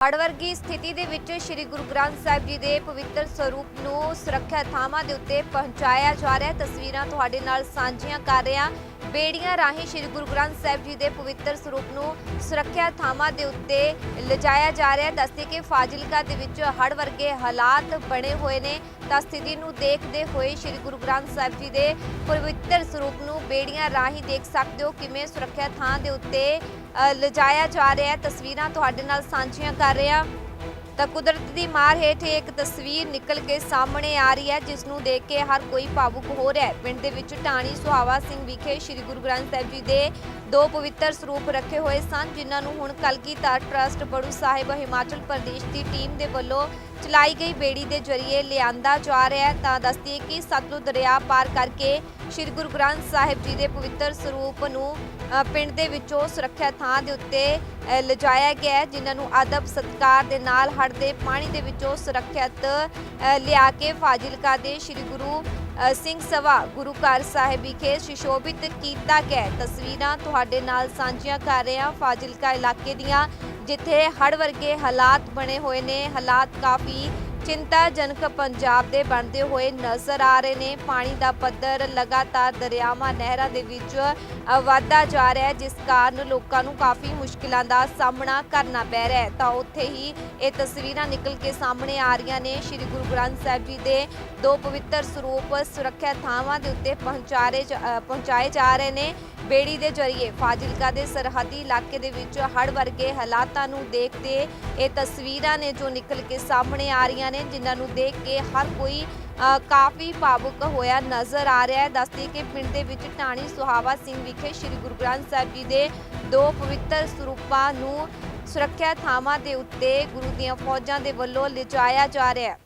ਹੜ੍ਹ ਵਰਗੀ ਸਥਿਤੀ ਦੇ ਵਿੱਚ ਸ੍ਰੀ ਗੁਰੂ ਗ੍ਰੰਥ ਸਾਹਿਬ ਜੀ ਦੇ ਪਵਿੱਤਰ ਸਰੂਪ ਨੂੰ ਸੁਰੱਖਿਆ ਥਾਵਾਂ ਦੇ ਉੱਤੇ ਪਹੁੰਚਾਇਆ ਜਾ ਰਿਹਾ ਤਸਵੀਰਾਂ ਤੁਹਾਡੇ ਨਾਲ ਸਾਂਝੀਆਂ ਕਰ ਰਿਹਾ ਬੇੜੀਆਂ ਰਾਹੀਂ ਸ੍ਰੀ ਗੁਰੂ ਗ੍ਰੰਥ ਸਾਹਿਬ ਜੀ ਦੇ ਪਵਿੱਤਰ ਸਰੂਪ ਨੂੰ ਸੁਰੱਖਿਆ ਥਾਵਾਂ ਦੇ ਉੱਤੇ ਲਿਜਾਇਆ ਜਾ ਰਿਹਾ ਹੈ। ਦੱਸਦੇ ਕਿ ਫਾਜ਼ਿਲਕਾ ਦੇ ਵਿੱਚ ਹੜ੍ਹ ਵਰਗੇ ਹਾਲਾਤ ਬਣੇ ਹੋਏ ਨੇ। ਤਾਂ ਸਥਿਤੀ ਨੂੰ ਦੇਖਦੇ ਹੋਏ ਸ੍ਰੀ ਗੁਰੂ ਗ੍ਰੰਥ ਸਾਹਿਬ ਜੀ ਦੇ ਪਵਿੱਤਰ ਸਰੂਪ ਨੂੰ ਬੇੜੀਆਂ ਰਾਹੀਂ ਦੇਖ ਸਕਦੇ ਹੋ ਕਿਵੇਂ ਸੁਰੱਖਿਆ ਥਾਂ ਦੇ ਉੱਤੇ ਲਿਜਾਇਆ ਜਾ ਰਿਹਾ ਹੈ। ਤਸਵੀਰਾਂ ਤੁਹਾਡੇ ਨਾਲ ਸਾਂਝੀਆਂ ਕਰ ਰਿਹਾ। ਤਾਂ ਕੁਦਰਤ ਦੀ ਮਾਰ ਹੇਠ ਇੱਕ ਤਸਵੀਰ ਨਿਕਲ ਕੇ ਸਾਹਮਣੇ ਆ ਰਹੀ ਹੈ ਜਿਸ ਨੂੰ ਦੇਖ ਕੇ ਹਰ ਕੋਈ ਭਾਵੁਕ ਹੋ ਰਿਹਾ ਹੈ। ਪਿੰਡ ਦੇ ਵਿੱਚ ਟਾਣੀ ਸੁਹਾਵਾ ਸਿੰਘ ਵਿਖੇ ਸ੍ਰੀ ਗੁਰੂ ਗ੍ਰੰਥ ਸਾਹਿਬ ਜੀ ਦੇ ਦੋ ਪਵਿੱਤਰ ਸਰੂਪ ਰੱਖੇ ਹੋਏ ਸਨ, ਜਿਨ੍ਹਾਂ ਨੂੰ ਹੁਣ ਕਲਗੀਧਰ ਟਰਸਟ ਬੜੂ ਸਾਹਿਬ ਹਿਮਾਚਲ ਪ੍ਰਦੇਸ਼ ਦੀ ਟੀਮ ਦੇ ਵੱਲੋਂ ਚਲਾਈ ਗਈ ਬੇੜੀ ਦੇ ਜ਼ਰੀਏ ਲਿਆਂਦਾ ਜਾ ਰਿਹਾ ਹੈ। ਤਾਂ ਦੱਸਦੀ ਹੈ ਕਿ ਸਤਲੁਜ ਦਰਿਆ ਪਾਰ ਕਰਕੇ ਸ੍ਰੀ ਗੁਰੂ ਗ੍ਰੰਥ ਸਾਹਿਬ ਜੀ ਦੇ ਪਵਿੱਤਰ ਸਰੂਪ ਨੂੰ ਪਿੰਡ ਦੇ ਵਿੱਚੋਂ ਸੁਰੱਖਿਆ ਥਾਂ ਦੇ ਉੱਤੇ ਲਿਜਾਇਆ ਗਿਆ ਹੈ, ਜਿਨ੍ਹਾਂ ਨੂੰ ਅਦਬ ਸਤਕਾਰ ਦੇ ਨਾਲ ਹੜ੍ਹ ਦੇ ਪਾਣੀ ਦੇ ਵਿੱਚੋਂ ਸੁਰੱਖਿਅਤ ਲਿਆ ਕੇ ਫਾਜ਼ਿਲਕਾ ਦੇ ਸ੍ਰੀ ਗੁਰੂ ਸਿੰਘ ਸਭਾ, ਗੁਰੂ ਘਰ ਸਾਹਿਬ ਵਿਖੇ ਸੁਸ਼ੋਭਿਤ ਕੀਤਾ ਗਿਆ ਤਸਵੀਰਾਂ ਤੁਹਾਡੇ ਨਾਲ ਸਾਂਝੀਆਂ ਕਰ ਰਹੇ ਹਾਂ। ਫਾਜ਼ਿਲਕਾ ਇਲਾਕੇ ਦੀਆਂ ਜਿੱਥੇ ਹੜ੍ਹ ਵਰਗੇ ਹਾਲਾਤ ਬਣੇ ਹੋਏ ਨੇ, ਹਾਲਾਤ ਕਾਫੀ ਚਿੰਤਾਜਨਕ ਪੰਜਾਬ ਦੇ ਬਣਦੇ ਹੋਏ ਨਜ਼ਰ ਆ ਰਹੇ ਨੇ। ਪਾਣੀ ਦਾ ਪੱਧਰ ਲਗਾਤਾਰ ਦਰਿਆਵਾਂ ਨਹਿਰਾਂ ਦੇ ਵਿੱਚ ਅ, ਜਾ ਰਿਹਾ ਹੈ ਜਿਸ ਕਾਰਨ ਲੋਕਾਂ ਨੂੰ ਕਾਫੀ ਮੁਸ਼ਕਿਲਾਂ ਦਾ ਸਾਹਮਣਾ ਕਰਨਾ ਪੈ ਰਿਹਾ ਹੈ। ਤਾਂ ਉੱਥੇ ਹੀ ਇਹ ਤਸਵੀਰਾਂ ਨਿਕਲ ਕੇ ਸਾਹਮਣੇ ਆ ਰਹੀਆਂ ਨੇ। ਸ੍ਰੀ ਗੁਰੂ ਗ੍ਰੰਥ ਸਾਹਿਬ ਜੀ ਦੇ ਦੋ ਪਵਿੱਤਰ ਸਰੂਪ ਸੁਰੱਖਿਆ ਥਾਵਾਂ ਦੇ ਉੱਤੇ ਪਹੁੰਚਾਰੇ ਜ- ਪਹੁੰਚਾਏ ਜਾ ਰਹੇ ਨੇ। ਬੇੜੀ ਦੇ ਜ਼ਰੀਏ ਫਾਜ਼ਿਲਕਾ ਦੇ ਸਰਹੱਦੀ ਇਲਾਕੇ ਦੇ ਵਿੱਚ ਹੜ੍ਹ ਵਰਗੇ ਹਾਲਾਤਾਂ ਨੂੰ ਦੇਖਦੇ ਇਹ ਤਸਵੀਰਾਂ ਨੇ ਜੋ ਨਿਕਲ ਕੇ ਸਾਹਮਣੇ ਆ ਰਹੀਆਂ ਨੇ ਜਿਨ੍ਹਾਂ ਨੂੰ ਦੇਖ ਕੇ ਹਰ ਕੋਈ ਅ, ਕਾਫੀ ਭਾਵੁਕ ਹੋਇਆ ਨਜ਼ਰ ਆ ਰਿਹਾ ਹੈ। ਦੱਸਦੀ ਕਿ ਪਿੰਡ ਦੇ ਵਿੱਚ ਟਾਣੀ ਸੁਹਾਵਾ ਸਿੰਘ ਵਿਖੇ ਸ੍ਰੀ ਗੁਰੂ ਗ੍ਰੰਥ ਸਾਹਿਬ ਜੀ ਦੇ ਦੋ ਪਵਿੱਤਰ ਸਰੂਪਾਂ ਨੂੰ ਸੁਰੱਖਿਆ ਥਾਵਾਂ ਦੇ ਉੱਤੇ ਗੁਰੂ ਦੀਆਂ ਫੌਜਾਂ ਦੇ ਵੱਲੋਂ ਲਿਜਾਇਆ ਜਾ ਰਿਹਾ ਹੈ।